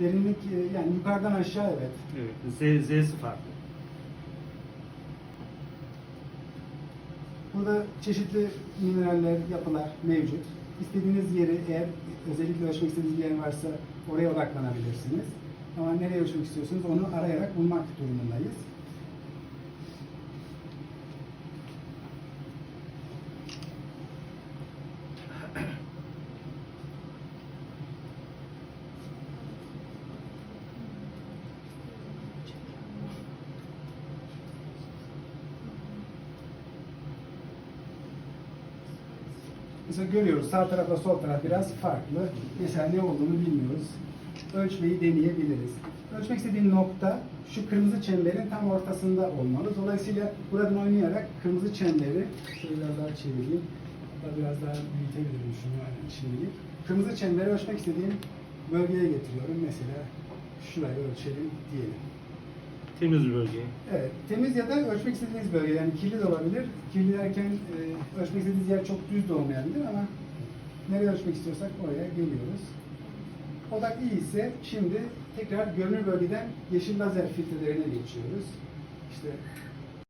Derinlik e, yani yukarıdan aşağı evet. Evet. Z, Z'si farklı. Burada çeşitli mineraller, yapılar mevcut. İstediğiniz yeri eğer özellikle ölçmek istediğiniz bir yer varsa oraya odaklanabilirsiniz. Ama nereye ölçmek istiyorsunuz onu arayarak bulmak durumundayız. Mesela görüyoruz sağ tarafla sol taraf biraz farklı. Mesela ne olduğunu bilmiyoruz. Ölçmeyi deneyebiliriz. Ölçmek istediğim nokta şu kırmızı çemberin tam ortasında olmalı. Dolayısıyla buradan oynayarak kırmızı çemberi şöyle biraz daha çevireyim. Hatta biraz daha büyütebilirim şunu şimdilik. Kırmızı çemberi ölçmek istediğim bölgeye getiriyorum. Mesela şurayı ölçelim diyelim. Temiz bir bölge. Evet, temiz ya da ölçmek istediğiniz bölge yani kirli de olabilir. Kirli derken e, ölçmek istediğiniz yer çok düz de olmayabilir ama nereye ölçmek istiyorsak oraya geliyoruz. Odak iyi ise şimdi tekrar görünür bölgeden yeşil lazer filtrelerine geçiyoruz. İşte